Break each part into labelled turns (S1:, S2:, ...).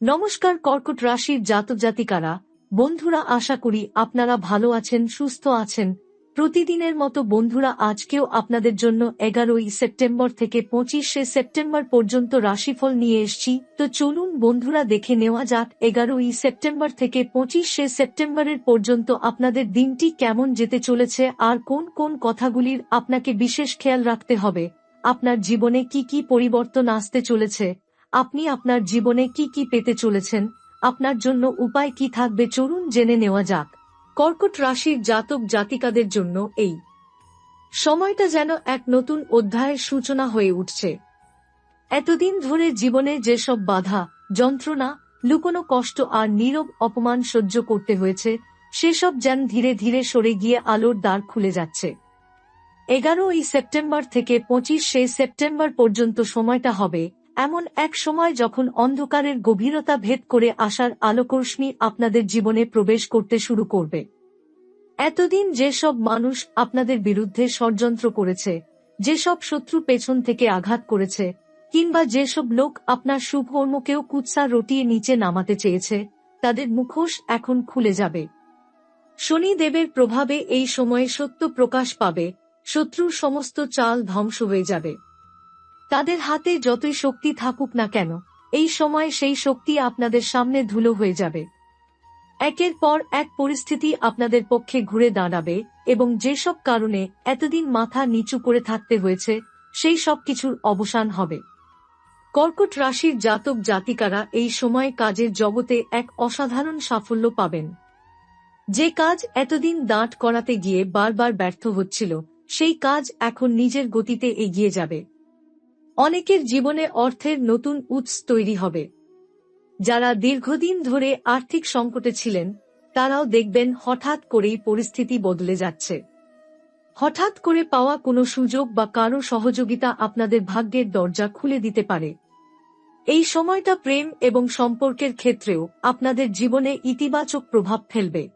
S1: নমস্কার কর্কট রাশির জাতক জাতিকারা, বন্ধুরা, আশা করি আপনারা ভালো আছেন, সুস্থ আছেন। প্রতিদিনের মতো বন্ধুরা, আজকেও আপনাদের জন্য এগারোই সেপ্টেম্বর থেকে পঁচিশে সেপ্টেম্বর পর্যন্ত রাশিফল নিয়ে এসছি। তো চলুন বন্ধুরা, দেখে নেওয়া যাক এগারোই সেপ্টেম্বর থেকে পঁচিশে সেপ্টেম্বরের পর্যন্ত আপনাদের দিনটি কেমন যেতে চলেছে আর কোন কোন কথাগুলির আপনাকে বিশেষ খেয়াল রাখতে হবে। আপনার জীবনে কি কি পরিবর্তন আসতে চলেছে? আপনি আপনার জীবনে কি কি পেতে চলেছেন? আপনার জন্য উপায় কি থাকবে? চলুন জেনে নেওয়া যাক। কর্কট রাশির জাতক জাতিকাদের জন্য এই। সময়টা যেন এক নতুন অধ্যায়ের সূচনা হয়ে উঠছে। এতদিন ধরে জীবনে যেসব বাধা, যন্ত্রণা, লুকোনো কষ্ট আর নীরব অপমান সহ্য করতে হয়েছে, সেসব যেন ধীরে ধীরে সরে গিয়ে আলোর দ্বার খুলে যাচ্ছে। এগারোই সেপ্টেম্বর থেকে পঁচিশে সেপ্টেম্বর পর্যন্ত সময়টা হবে এমন এক সময় যখন অন্ধকারের গভীরতা ভেদ করে আসার আলোকরশ্মি আপনাদের জীবনে প্রবেশ করতে শুরু করবে। এতদিন যেসব মানুষ আপনাদের বিরুদ্ধে ষড়যন্ত্র করেছে, যেসব শত্রু পেছন থেকে আঘাত করেছে, কিংবা যেসব লোক আপনার শুভকর্মকেও কুৎসা রটিয়ে নিচে নামাতে চেয়েছে, তাদের মুখোশ এখন খুলে যাবে। শনি দেবের প্রভাবে এই সময়ে সত্য প্রকাশ পাবে, শত্রুর সমস্ত চাল ধ্বংস হয়ে যাবে। তাদের হাতে যতই শক্তি থাকুক না কেন, এই সময় সেই শক্তি আপনাদের সামনে ধুলো হয়ে যাবে। একের পর এক পরিস্থিতি আপনাদের পক্ষে ঘুরে দাঁড়াবে এবং যেসব কারণে এতদিন মাথা নিচু করে থাকতে হয়েছে, সেই সব কিছুর অবসান হবে। কর্কট রাশির জাতক জাতিকারা এই সময় কাজের জগতে এক অসাধারণ সাফল্য পাবেন। যে কাজ এতদিন দাঁট করাতে গিয়ে বারবার ব্যর্থ হচ্ছিল, সেই কাজ এখন নিজের গতিতে এগিয়ে যাবে। অনেকের জীবনে অর্থের নতুন উৎস তৈরি হবে। যারা দীর্ঘদিন ধরে আর্থিক সংকটে ছিলেন, তারাও দেখবেন হঠাৎ করেই পরিস্থিতি বদলে যাচ্ছে। হঠাৎ করে পাওয়া কোনো সুযোগ বা কারও সহযোগিতা আপনাদের ভাগ্যের দরজা খুলে দিতে পারে। এই সময়টা প্রেম এবং সম্পর্কের ক্ষেত্রেও আপনাদের জীবনে ইতিবাচক প্রভাব ফেলবে।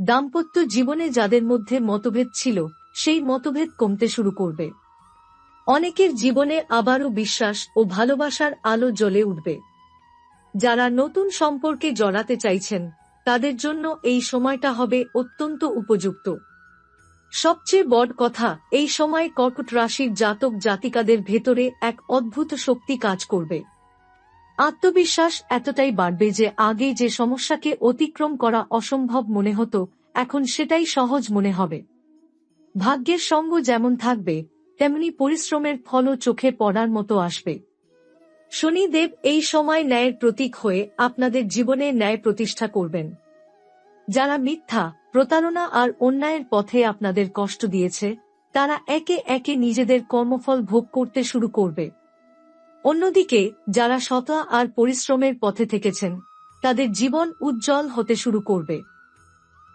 S1: দাম্পত্য জীবনে যাদের মধ্যে মতভেদ ছিল, সেই মতভেদ কমতে শুরু করবে। অনেকের জীবনে আবারও বিশ্বাস ও ভালোবাসার আলো জ্বলে উঠবে। যারা নতুন সম্পর্কে জড়াতে চাইছেন, তাদের জন্য এই সময়টা হবে অত্যন্ত উপযুক্ত। সবচেয়ে বড় কথা, এই সময় কর্কট রাশির জাতক জাতিকাদের ভেতরে এক অদ্ভুত শক্তি কাজ করবে। আত্মবিশ্বাস এতটাই বাড়বে যে আগে যে সমস্যাকে অতিক্রম করা অসম্ভব মনে হতো, এখন সেটাই সহজ মনে হবে। ভাগ্যের সঙ্গ যেমন থাকবে তেমনি পরিশ্রমের ফলও চোখে পড়ার মতো আসবে। শনিদেব এই সময় ন্যায়ের প্রতীক হয়ে আপনাদের জীবনে ন্যায় প্রতিষ্ঠা করবেন। যারা মিথ্যা, প্রতারণা আর অন্যায়ের পথে আপনাদের কষ্ট দিয়েছে, তারা একে একে নিজেদের কর্মফল ভোগ করতে শুরু করবে। অন্যদিকে, যারা সতা আর পরিশ্রমের পথে থেকেছেন, তাদের জীবন উজ্জ্বল হতে শুরু করবে।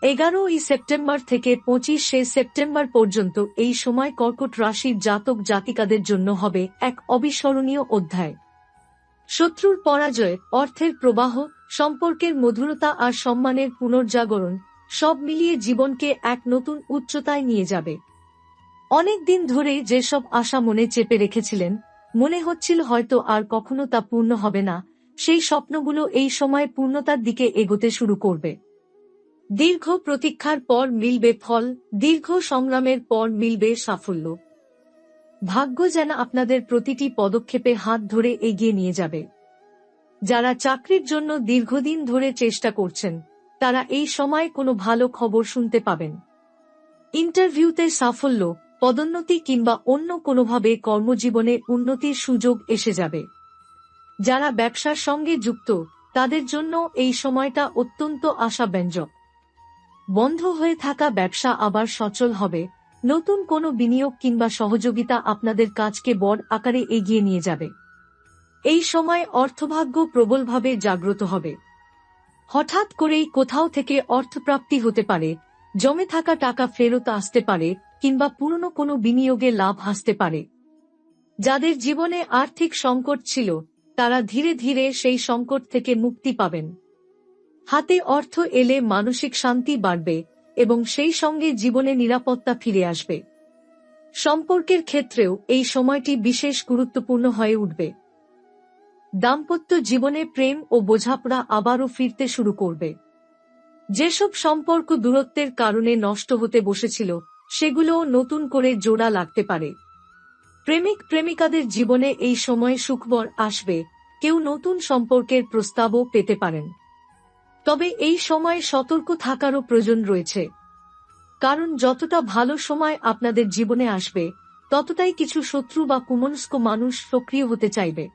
S1: এগারোই সেপ্টেম্বর থেকে পঁচিশে সেপ্টেম্বর পর্যন্ত এই সময় কর্কট রাশির জাতক জাতিকাদের জন্য হবে এক অবিস্মরণীয় অধ্যায়। শত্রুর পরাজয়, অর্থের প্রবাহ, সম্পর্কের মধুরতা আর সম্মানের পুনর্জাগরণ সব মিলিয়ে জীবনকে এক নতুন উচ্চতায় নিয়ে যাবে। অনেক দিন ধরে যেসব আশা মনে চেপে রেখেছিলেন, মনে হচ্ছিল হয়তো আর কখনো তা পূর্ণ হবে না, সেই স্বপ্নগুলো এই সময় পূর্ণতার দিকে এগোতে শুরু করবে। দীর্ঘ প্রতীক্ষার পর মিলবে ফল, দীর্ঘ সংগ্রামের পর মিলবে সাফল্য। ভাগ্য যেন আপনাদের প্রতিটি পদক্ষেপে হাত ধরে এগিয়ে নিয়ে যাবে। যারা চাকরির জন্য দীর্ঘদিন ধরে চেষ্টা করছেন, তারা এই সময় কোনো ভালো খবর শুনতে পাবেন। ইন্টারভিউতে সাফল্য, পদোন্নতি কিংবা অন্য কোনোভাবে কর্মজীবনে উন্নতির সুযোগ এসে যাবে। যারা ব্যবসার সঙ্গে যুক্ত, তাদের জন্য এই সময়টা অত্যন্ত আশাব্যঞ্জক। বন্ধ হয়ে থাকা ব্যবসা আবার সচল হবে। নতুন কোনো বিনিয়োগ কিংবা সহযোগিতা আপনাদের কাজকে বড় আকারে এগিয়ে নিয়ে যাবে। এই সময় অর্থভাগ্য প্রবলভাবে জাগ্রত হবে। হঠাৎ করেই কোথাও থেকে অর্থপ্রাপ্তি হতে পারে, জমে থাকা টাকা ফেরত আসতে পারে, কিংবা পুরনো কোনো বিনিয়োগে লাভ আসতে পারে। যাদের জীবনে আর্থিক সংকট ছিল, তারা ধীরে ধীরে সেই সংকট থেকে মুক্তি পাবেন। হাতে অর্থ এলে মানসিক শান্তি বাড়বে এবং সেই সঙ্গে জীবনে নিরাপত্তা ফিরে আসবে। সম্পর্কের ক্ষেত্রেও এই সময়টি বিশেষ গুরুত্বপূর্ণ হয়ে উঠবে। দাম্পত্য জীবনে প্রেম ও বোঝাপড়া আবারও ফিরতে শুরু করবে। যেসব সম্পর্ক দূরত্বের কারণে নষ্ট হতে বসেছিল, সেগুলোও নতুন করে জোড়া লাগতে পারে। প্রেমিক প্রেমিকাদের জীবনে এই সময়ে সুখবর আসবে, কেউ নতুন সম্পর্কের প্রস্তাবও পেতে পারেন। তবে এই সময়ে সতর্ক থাকারও প্রয়োজন রয়েছে। কারণ যতটা ভালো সময় আপনাদের জীবনে আসবে, ততটাই কিছু শত্রু বা কুমনস্ক মানুষ সক্রিয় হতে চাইবে।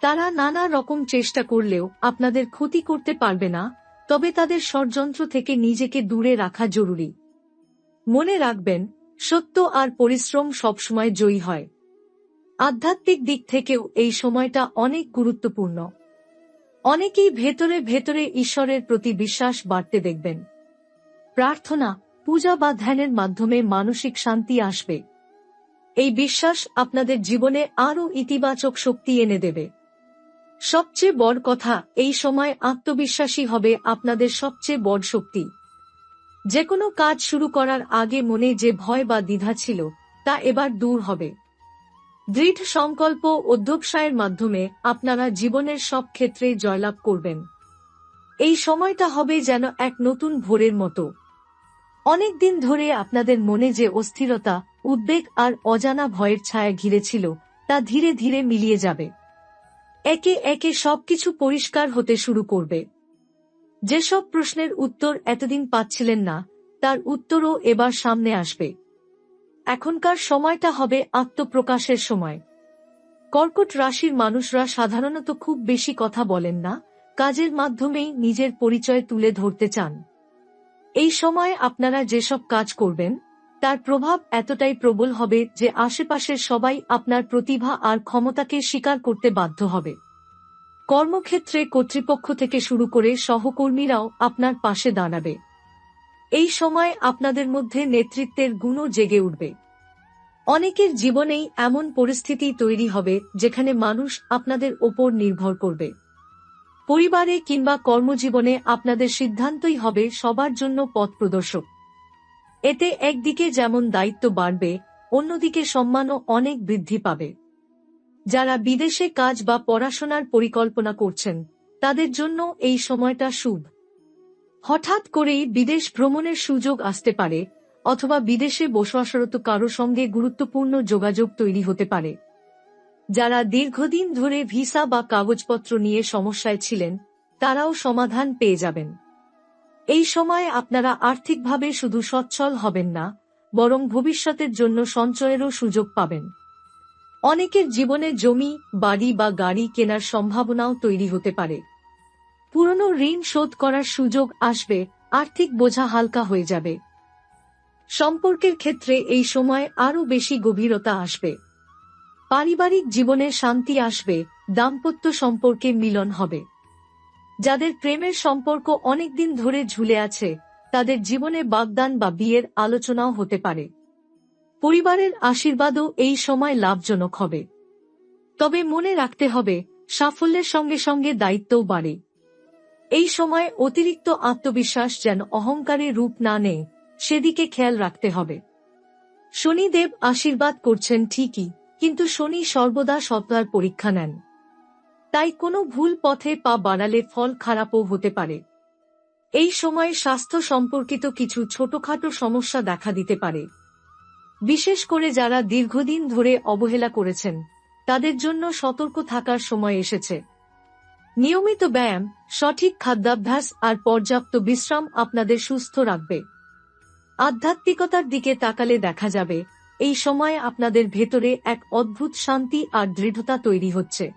S1: তারা নানা রকম চেষ্টা করলেও আপনাদের ক্ষতি করতে পারবে না, তবে তাদের ষড়যন্ত্র থেকে নিজেকে দূরে রাখা জরুরি। মনে রাখবেন, সত্য আর পরিশ্রম সবসময় জয়ী হয়। আধ্যাত্মিক দিক থেকেও এই সময়টা অনেক গুরুত্বপূর্ণ। অনেকেই ভেতরে ভেতরে ঈশ্বরের প্রতি বিশ্বাস বাড়তে দেখবেন। প্রার্থনা, পূজা বা ধ্যানের মাধ্যমে মানসিক শান্তি আসবে। এই বিশ্বাস আপনাদের জীবনে আরও ইতিবাচক শক্তি এনে দেবে। সবচেয়ে বড় কথা, এই সময় আত্মবিশ্বাসী হবে আপনাদের সবচেয়ে বড় শক্তি। যে কোনো কাজ শুরু করার আগে মনে যে ভয় বা দ্বিধা ছিল, তা এবার দূর হবে। দৃঢ় সংকল্প অধ্যবসায়ের মাধ্যমে আপনারা জীবনের সব ক্ষেত্রে জয়লাভ করবেন। এই সময়টা হবে যেন এক নতুন ভোরের মতো। অনেক দিন ধরে আপনাদের মনে যে অস্থিরতা, উদ্বেগ আর অজানা ভয়ের ছায়া ঘিরেছিল, তা ধীরে ধীরে মিলিয়ে যাবে। একে একে সবকিছু পরিষ্কার হতে শুরু করবে। যেসব প্রশ্নের উত্তর এতদিন পাচ্ছিলেন না, তার উত্তরও এবার সামনে আসবে। এখনকার সময়টা হবে আত্মপ্রকাশের সময়। কর্কট রাশির মানুষরা সাধারণত খুব বেশি কথা বলেন না, কাজের মাধ্যমেই নিজের পরিচয় তুলে ধরতে চান। এই সময় আপনারা যেসব কাজ করবেন, তার প্রভাব এতটাই প্রবল হবে যে আশেপাশের সবাই আপনার প্রতিভা আর ক্ষমতাকে স্বীকার করতে বাধ্য হবে। কর্মক্ষেত্রে কর্তৃপক্ষ থেকে শুরু করে সহকর্মীরাও আপনার পাশে দাঁড়াবে। এই সময় আপনাদের মধ্যে নেতৃত্বের গুণও জেগে উঠবে। অনেকের জীবনেই এমন পরিস্থিতি তৈরি হবে, যেখানে মানুষ আপনাদের ওপর নির্ভর করবে। পরিবারে কিংবা কর্মজীবনে আপনাদের সিদ্ধান্তই হবে সবার জন্য পথ প্রদর্শক। এতে একদিকে যেমন দায়িত্ব বাড়বে, অন্যদিকে সম্মানও অনেক বৃদ্ধি পাবে। যারা বিদেশে কাজ বা পড়াশোনার পরিকল্পনা করছেন, তাদের জন্য এই সময়টা শুভ। হঠাৎ করেই বিদেশ ভ্রমণের সুযোগ আসতে পারে, অথবা বিদেশে বসবাসরত কারও সঙ্গে গুরুত্বপূর্ণ যোগাযোগ তৈরি হতে পারে। যারা দীর্ঘদিন ধরে ভিসা বা কাগজপত্র নিয়ে সমস্যায় ছিলেন, তারাও সমাধান পেয়ে যাবেন। এই সময় আপনারা আর্থিকভাবে শুধু সচ্ছল হবেন না, বরং ভবিষ্যতের জন্য সঞ্চয়েরও সুযোগ পাবেন। অনেকের জীবনে জমি, বাড়ি বা গাড়ি কেনার সম্ভাবনাও তৈরি হতে পারে। পুরনো ঋণ শোধ করার সুযোগ আসবে, আর্থিক বোঝা হালকা হয়ে যাবে। সম্পর্কের ক্ষেত্রে এই সময় আরও বেশি গভীরতা আসবে। পারিবারিক জীবনে শান্তি আসবে, দাম্পত্য সম্পর্কে মিলন হবে। যাদের প্রেমের সম্পর্ক অনেকদিন ধরে ঝুলে আছে, তাদের জীবনে বাগদান বা বিয়ের আলোচনাও হতে পারে। পরিবারের আশীর্বাদও এই সময় লাভজনক হবে। তবে মনে রাখতে হবে, সাফল্যের সঙ্গে সঙ্গে দায়িত্বও বাড়ে। এই সময় অতিরিক্ত আত্মবিশ্বাস যেন অহংকারে রূপ না নেয়, সেদিকে খেয়াল রাখতে হবে। শনিদেব আশীর্বাদ করছেন ঠিকই, কিন্তু শনি সর্বদা সত্তার পরীক্ষা নেন। তাই কোনো ভুল পথে পা বাড়ালে ফল খারাপও হতে পারে। এই সময়ে স্বাস্থ্য সম্পর্কিত কিছু ছোটখাটো সমস্যা দেখা দিতে পারে। বিশেষ করে যারা দীর্ঘদিন ধরে অবহেলা করেছেন, তাদের জন্য সতর্ক থাকার সময় এসেছে। নিয়মিত ব্যায়াম, সঠিক খাদ্যাভ্যাস আর পর্যাপ্ত বিশ্রাম আপনাদের সুস্থ রাখবে। আধ্যাত্মিকতার দিকে তাকালে দেখা যাবে, এই সময় আপনাদের ভেতরে এক অদ্ভুত শান্তি আর দৃঢ়তা তৈরি হচ্ছে।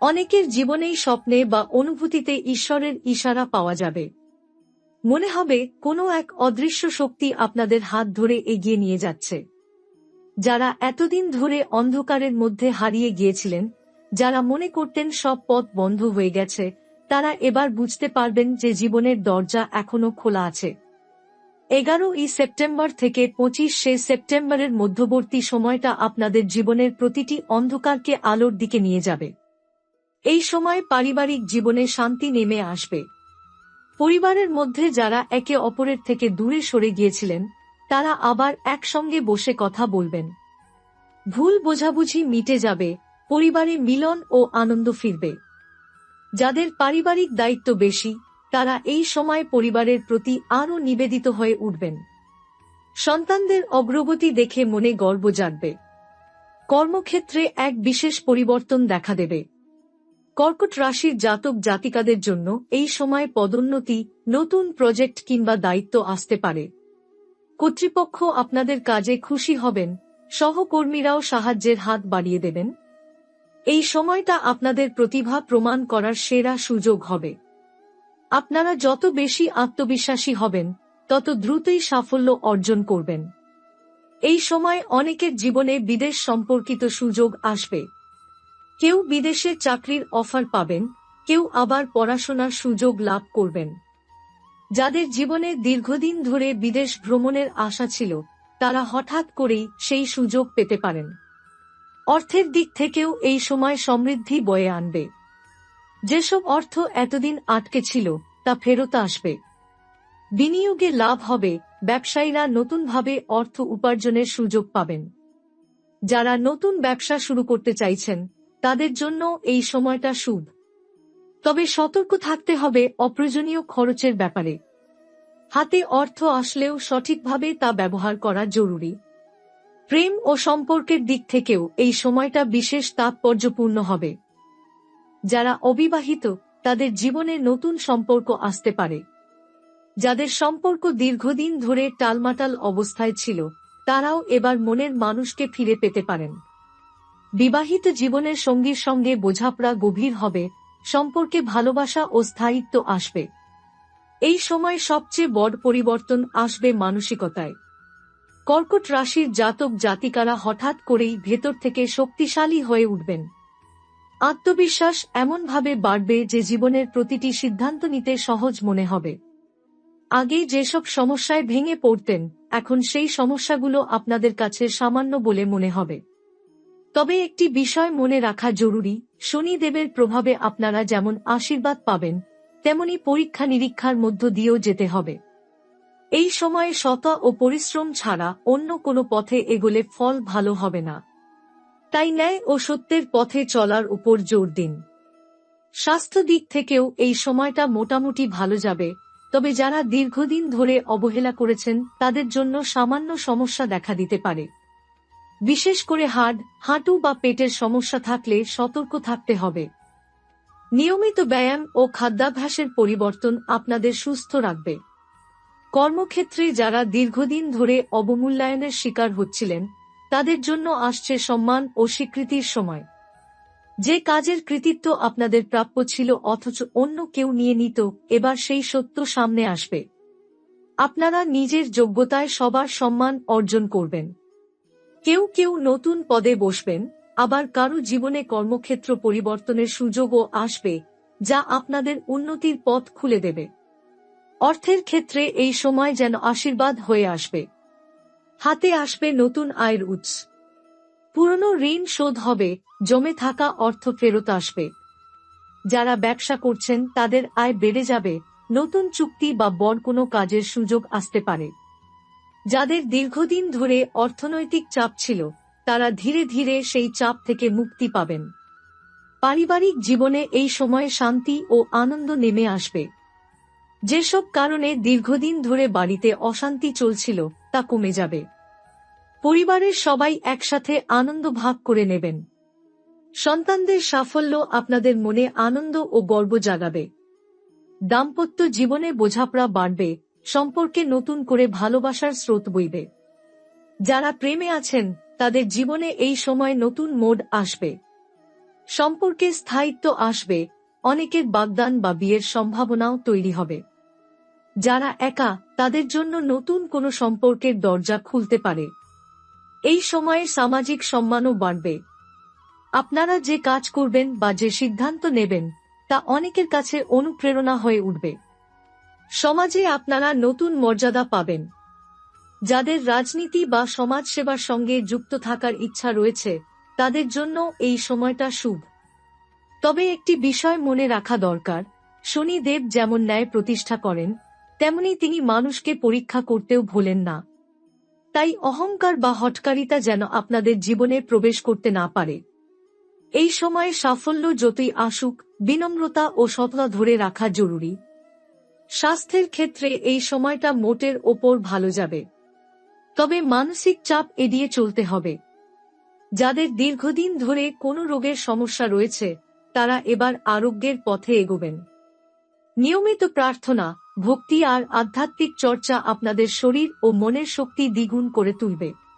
S1: অনেকের জীবনেই স্বপ্নে বা অনুভূতিতে ঈশ্বরের ইশারা পাওয়া যাবে। মনে হবে, কোনো এক অদৃশ্য শক্তি আপনাদের হাত ধরে এগিয়ে নিয়ে যাচ্ছে। যারা এতদিন ধরে অন্ধকারের মধ্যে হারিয়ে গিয়েছিলেন যারা মনে করতেন সব পথ বন্ধ হয়ে গেছে, তারা এবার বুঝতে পারবেন যে জীবনের দরজা এখনও খোলা আছে। এগারোই সেপ্টেম্বর থেকে পঁচিশ সেপ্টেম্বরের মধ্যবর্তী সময়টা আপনাদের জীবনের প্রতিটি অন্ধকারকে আলোর দিকে নিয়ে যাবে। এই সময় পারিবারিক জীবনে শান্তি নেমে আসবে। পরিবারের মধ্যে যারা একে অপরের থেকে দূরে সরে গিয়েছিলেন, তারা আবার একসঙ্গে বসে কথা বলবেন। ভুল বোঝাবুঝি মিটে যাবে পরিবারে মিলন ও আনন্দ ফিরবে। যাদের পারিবারিক দায়িত্ব বেশি, তারা এই সময় পরিবারের প্রতি আরও নিবেদিত হয়ে উঠবেন। সন্তানদের অগ্রগতি দেখে মনে গর্ব জাগবে। কর্মক্ষেত্রে এক বিশেষ পরিবর্তন দেখা দেবে। কর্কট রাশির জাতক জাতিকাদের জন্য এই সময় পদোন্নতি, নতুন প্রজেক্ট কিংবা দায়িত্ব আসতে পারে। কর্তৃপক্ষ আপনাদের কাজে খুশি হবেন, সহকর্মীরাও সাহায্যের হাত বাড়িয়ে দেবেন। এই সময়টা আপনাদের প্রতিভা প্রমাণ করার সেরা সুযোগ হবে। আপনারা যত বেশি আত্মবিশ্বাসী হবেন, তত দ্রুতই সাফল্য অর্জন করবেন। এই সময় অনেকের জীবনে বিদেশ সম্পর্কিত সুযোগ আসবে। কেউ বিদেশে চাকরির অফার পাবেন, কেউ আবার পড়াশোনার সুযোগ লাভ করবেন। যাদের জীবনে দীর্ঘদিন ধরে বিদেশ ভ্রমণের আশা ছিল, তারা হঠাৎ করেই সেই সুযোগ পেতে পারেন। অর্থের দিক থেকেও এই সময় সমৃদ্ধি বয়ে আনবে। যেসব অর্থ এতদিন আটকে ছিল, তা ফেরত আসবে। বিনিয়োগে লাভ হবে, ব্যবসায়ীরা নতুনভাবে অর্থ উপার্জনের সুযোগ পাবেন। যারা নতুন ব্যবসা শুরু করতে চাইছেন, তাদের জন্য এই সময়টা শুভ। তবে সতর্ক থাকতে হবে অপ্রয়োজনীয় খরচের ব্যাপারে। হাতে অর্থ আসলেও সঠিকভাবে তা ব্যবহার করা জরুরি। প্রেম ও সম্পর্কের দিক থেকেও এই সময়টা বিশেষ তাৎপর্যপূর্ণ হবে। যারা অবিবাহিত, তাদের জীবনে নতুন সম্পর্ক আসতে পারে। যাদের সম্পর্ক দীর্ঘদিন ধরে টালমাটাল অবস্থায় ছিল, তারাও এবার মনের মানুষকে ফিরে পেতে পারেন। বিবাহিত জীবনের সঙ্গীর সঙ্গে বোঝাপড়া গভীর হবে, সম্পর্কে ভালোবাসা ও স্থায়িত্ব আসবে। এই সময় সবচেয়ে বড় পরিবর্তন আসবে মানসিকতায়। কর্কট রাশির জাতক জাতিকারা হঠাৎ করেই ভেতর থেকে শক্তিশালী হয়ে উঠবেন। আত্মবিশ্বাস এমনভাবে বাড়বে যে জীবনের প্রতিটি সিদ্ধান্ত নিতে সহজ মনে হবে। আগে যেসব সমস্যায় ভেঙে পড়তেন, এখন সেই সমস্যাগুলো আপনাদের কাছে সামান্য বলে মনে হবে। তবে একটি বিষয় মনে রাখা জরুরি, শনিদেবের প্রভাবে আপনারা যেমন আশীর্বাদ পাবেন, তেমনি পরীক্ষা নিরীক্ষার মধ্য দিয়েও যেতে হবে। এই সময়ে শত ও পরিশ্রম ছাড়া অন্য কোনো পথে এগোলে ফল ভালো হবে না। তাই ন্যায় ও সত্যের পথে চলার উপর জোর দিন। স্বাস্থ্য দিক থেকেও এই সময়টা মোটামুটি ভালো যাবে, তবে যারা দীর্ঘদিন ধরে অবহেলা করেছেন, তাদের জন্য সামান্য সমস্যা দেখা দিতে পারে। বিশেষ করে হাড়, হাঁটু বা পেটের সমস্যা থাকলে সতর্ক থাকতে হবে। নিয়মিত ব্যায়াম ও খাদ্যাভ্যাসের পরিবর্তন আপনাদের সুস্থ রাখবে। কর্মক্ষেত্রে যারা দীর্ঘদিন ধরে অবমূল্যায়নের শিকার হচ্ছিলেন, তাদের জন্য আসছে সম্মান ও স্বীকৃতির সময়। যে কাজের কৃতিত্ব আপনাদের প্রাপ্য ছিল অথচ অন্য কেউ নিয়ে নিত, এবার সেই সত্য সামনে আসবে। আপনারা নিজের যোগ্যতায় সবার সম্মান অর্জন করবেন। কেউ কেউ নতুন পদে বসবেন, আবার কারও জীবনে কর্মক্ষেত্র পরিবর্তনের সুযোগও আসবে, যা আপনাদের উন্নতির পথ খুলে দেবে। অর্থের ক্ষেত্রে এই সময় যেন আশীর্বাদ হয়ে আসবে। হাতে আসবে নতুন আয়ের উৎস। পুরনো ঋণ শোধ হবে, জমে থাকা অর্থ ফেরত আসবে। যারা ব্যবসা করছেন, তাদের আয় বেড়ে যাবে, নতুন চুক্তি বা বড় কোনো কাজের সুযোগ আসতে পারে। যাদের দীর্ঘদিন ধরে অর্থনৈতিক চাপ ছিল, তারা ধীরে ধীরে সেই চাপ থেকে মুক্তি পাবেন। পারিবারিক জীবনে এই সময়ে শান্তি ও আনন্দ নেমে আসবে। যেসব কারণে দীর্ঘদিন ধরে বাড়িতে অশান্তি চলছিল, তা কমে যাবে। পরিবারের সবাই একসাথে আনন্দ ভাগ করে নেবেন। সন্তানদের সাফল্য আপনাদের মনে আনন্দ ও গর্ব জাগাবে। দাম্পত্য জীবনে বোঝাপড়া বাড়বে, সম্পর্কে নতুন করে ভালোবাসার স্রোত বইবে। যারা প্রেমে আছেন, তাদের জীবনে এই সময় নতুন মোড আসবে। সম্পর্কে স্থায়িত্ব আসবে অনেকের বাগদান বা বিয়ের সম্ভাবনাও তৈরি হবে। যারা একা, তাদের জন্য নতুন কোনো সম্পর্কের দরজা খুলতে পারে। এই সময়ে সামাজিক সম্মানও বাড়বে। আপনারা যে কাজ করবেন বা যে সিদ্ধান্ত নেবেন, তা অনেকের কাছে অনুপ্রেরণা হয়ে উঠবে। সমাজে আপনারা নতুন মর্যাদা পাবেন। যাদের রাজনীতি বা সমাজসেবার সঙ্গে যুক্ত থাকার ইচ্ছা রয়েছে, তাদের জন্য এই সময়টা শুভ। তবে একটি বিষয় মনে রাখা দরকার। শনিদেব যেমন ন্যায় প্রতিষ্ঠা করেন, তেমনি তিনি মানুষকে পরীক্ষা করতেও ভোলেন না। তাই অহংকার বা হটকারিতা যেন আপনাদের জীবনে প্রবেশ করতে না পারে। এই সময়ে সাফল্য যতই আসুক, বিনম্রতা ও সততা ধরে রাখা জরুরি। স্বাস্থ্যের ক্ষেত্রে এই সময়টা মোটের ওপর ভালো যাবে। তবে মানসিক চাপ এড়িয়ে চলতে হবে। যাদের দীর্ঘদিন ধরে কোনো রোগের সমস্যা রয়েছে তারা এবার আরোগ্যের পথে এগোবেন। নিয়মিত প্রার্থনা, ভক্তি আর আধ্যাত্মিক চর্চা আপনাদের শরীর ও মনের শক্তি দ্বিগুণ করে তুলবে।